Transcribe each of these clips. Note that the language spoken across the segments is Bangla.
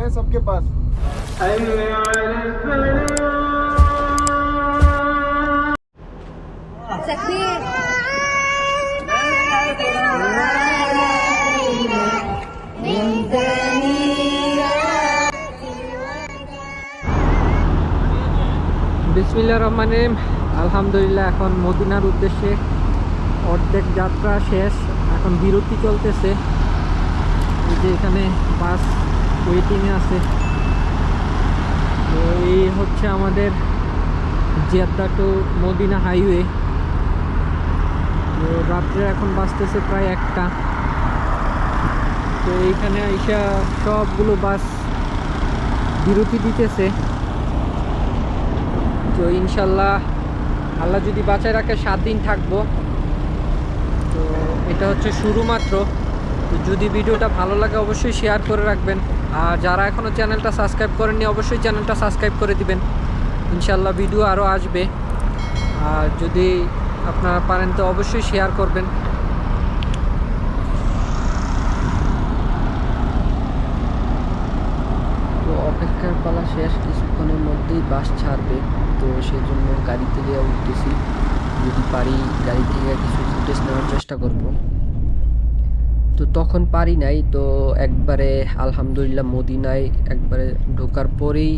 है सबके पास तकबीर বিসমিল্লা রহমান রহিম। আলহামদুলিল্লাহ এখন মদিনার উদ্দেশ্যে অর্ধেক যাত্রা শেষ এখন বিরতি চলতেছে এই যে এখানে বাস ওয়েটিংয়ে আছে। তো এই হচ্ছে আমাদের জিয়াদ্দা টু মদিনা হাইওয়ে। তো রাত্রে এখন বাজতেছে প্রায় একটা। তো এইখানে আইসা সবগুলো বাস বিরতি দিতেছে। তো ইনশাল্লাহ আল্লাহ যদি বাঁচায় রাখে সাত দিন থাকব। তো এটা হচ্ছে শুরু মাত্র। তো যদি ভিডিওটা ভালো লাগে অবশ্যই শেয়ার করে রাখবেন। আর যারা এখনও চ্যানেলটা সাবস্ক্রাইব করেননি, অবশ্যই চ্যানেলটা সাবস্ক্রাইব করে দিবেন। ইনশাল্লাহ ভিডিও আরও আসবে। আর যদি আপনারা পারেন তো অবশ্যই শেয়ার করবেন। তো অপেক্ষার পালা শেষ, কিছুক্ষণের মধ্যেই বাস ছাড়বে। তো সেই জন্য গাড়ি থেকে উঠতেছি। যদি পারি গাড়ি থেকে কিছু ফুটেজ নেওয়ার চেষ্টা করব। তো তখন পারি নাই, তো একবারে আলহামদুলিল্লাহ মদিনায় একবারে ঢোকার পরেই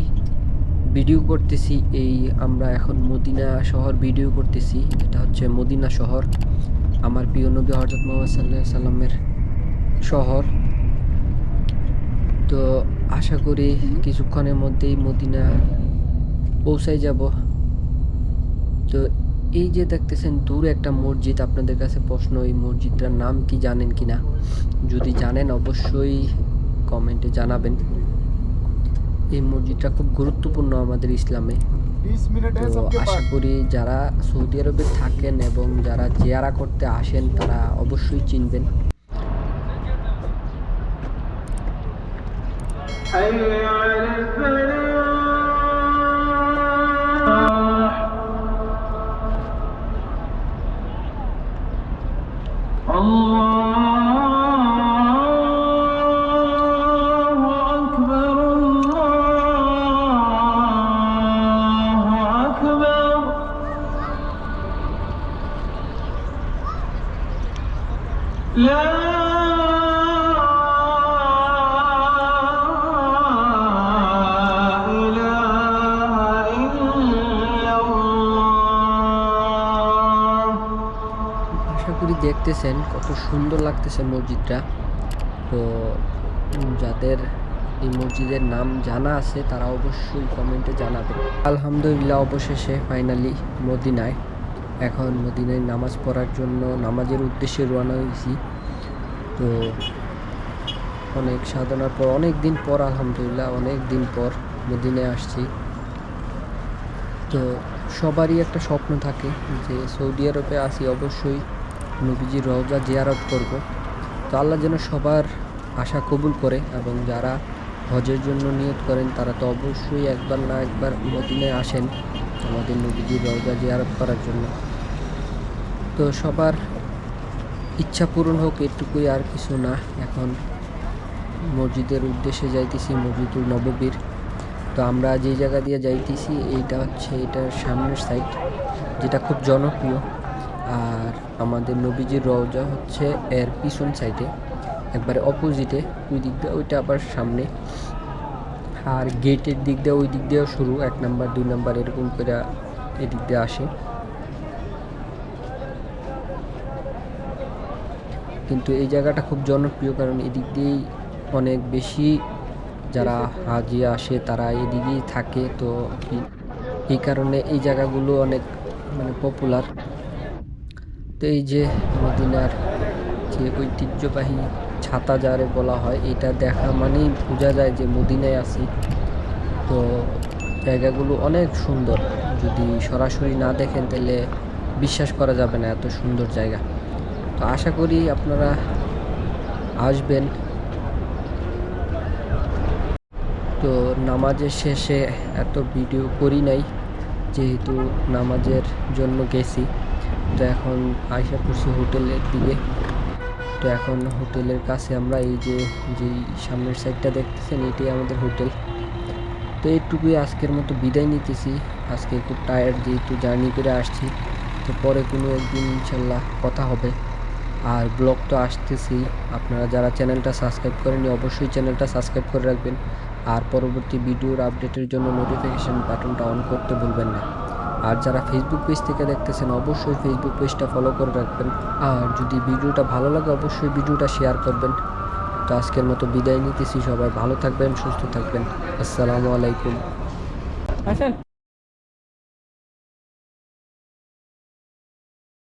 ভিডিও করতেছি এই আমরা এখন মদিনা শহর ভিডিও করতেছি, এটা হচ্ছে মদিনা শহর, আমার প্রিয় নবী হজরত মোহাম্মদ সাল্লাহ সাল্লামের শহর। তো আশা করি কিছুক্ষণের মধ্যেই মদিনা পৌঁছায় যাব। তো এই যে দেখতেছেন দূরে একটা মসজিদ আপনাদের কাছে প্রশ্ন এই মসজিদটার নাম কি জানেন কি না? যদি জানেন অবশ্যই কমেন্টে জানাবেন। এই মসজিদটা খুব গুরুত্বপূর্ণ আমাদের ইসলামে। তো আশা করি যারা সৌদি আরবে থাকেন এবং যারা জেয়ারা করতে আসেন তারা অবশ্যই চিনবেন। حي على করি দেখতেছেন, কত সুন্দর লাগতেছে মসজিদটা। তো যাদের এই মসজিদের নাম জানা আছে, তারা অবশ্যই কমেন্টে জানাবেন। আলহামদুলিল্লাহ, অবশেষে ফাইনালি মদিনায়। এখন মদিনায় নামাজ পড়ার জন্য নামাজের উদ্দেশ্যে রওনা হয়েছি। তো, অনেক সাধনার পর, অনেক দিন পর, আলহামদুলিল্লাহ, অনেক দিন পর মদিনায় আসছি। তো, সবারই একটা স্বপ্ন থাকে যে সৌদি আরবে আসি অবশ্যই। নবীজির রওজা জিয়ারত করব। তো আল্লাহ যেন সবার আশা কবুল করে এবং যারা হজের জন্য নিয়ত করেন, তারা তো অবশ্যই একবার না একবার মদিনায় আসেন আমাদের নবীজির রওজা জিয়ারত করার জন্য। তো সবার ইচ্ছা পূরণ হোক, এটুকুই আর কিছু না। এখন মসজিদের উদ্দেশ্যে যাইতেছি মসজিদুল নববীর। তো আমরা যে জায়গা দিয়ে যাইতেছি, এইটা হচ্ছে এটার সামনের সাইড যেটা খুব জনপ্রিয়। আর আমাদের নবীজির রওজা হচ্ছে এর পিছন সাইডে, একবারে অপোজিটে ওই দিক দিয়ে, ওইটা আবার সামনে। আর গেটের দিক দিয়ে, ওই দিক দিয়েও শুরু, এক নাম্বার, দুই নাম্বার এরকম করে এদিক দিয়ে আসে। কিন্তু এই জায়গাটা খুব জনপ্রিয়, কারণ এদিক দিয়েই অনেক বেশি যারা হাজি আসে, তারা এদিকেই থাকে। তো এই- কারণে এই জায়গাগুলো অনেক মানে পপুলার এই যে মদিনার যে ঐতিহ্যবাহী ছাতা যারে বলা হয়, এটা দেখা মানেই বোঝা যায় যে মদিনায় আছি। তো জায়গাগুলো অনেক সুন্দর। যদি সরাসরি না দেখেন তাহলে বিশ্বাস করা যাবে না এত সুন্দর জায়গা। তো আশা করি আপনারা আসবেন। তো নামাজের শেষে এত ভিডিও করি নাই, যেহেতু নামাজের জন্য গেছি। তো এখন আইসা পড়ছি হোটেলের দিকে। তো তো এখন হোটেলের কাছে আমরা এই যে, যেই সামনের সাইডটা দেখতেছেন, এটাই আমাদের হোটেল। তো এইটুকুই আজকের মতো বিদায় নিতেছি। আজকে খুব টায়ার্ড যেহেতু জার্নি করে আসছি। তো পরে কোনো একদিন ইনশাল্লাহ কথা হবে। আর ব্লগ তো আসতেছি। আপনারা যারা চ্যানেলটা সাবস্ক্রাইব করেনি অবশ্যই চ্যানেলটা সাবস্ক্রাইব করে রাখবেন। আর পরবর্তী ভিডিওর আপডেটের জন্য নোটিফিকেশন বাটনটা অন করতে ভুলবেন না। আর যারা ফেসবুক পেজ থেকে দেখতেছেন, অবশ্যই ফেসবুক পেজটা ফলো করে রাখবেন। আর যদি ভিডিওটা ভালো লাগে, অবশ্যই ভিডিওটা শেয়ার করবেন। তো আজকের মতো বিদায় নিতেছি সবাই, ভালো থাকবেন, সুস্থ থাকবেন। আসসালামু আলাইকুম। আসেন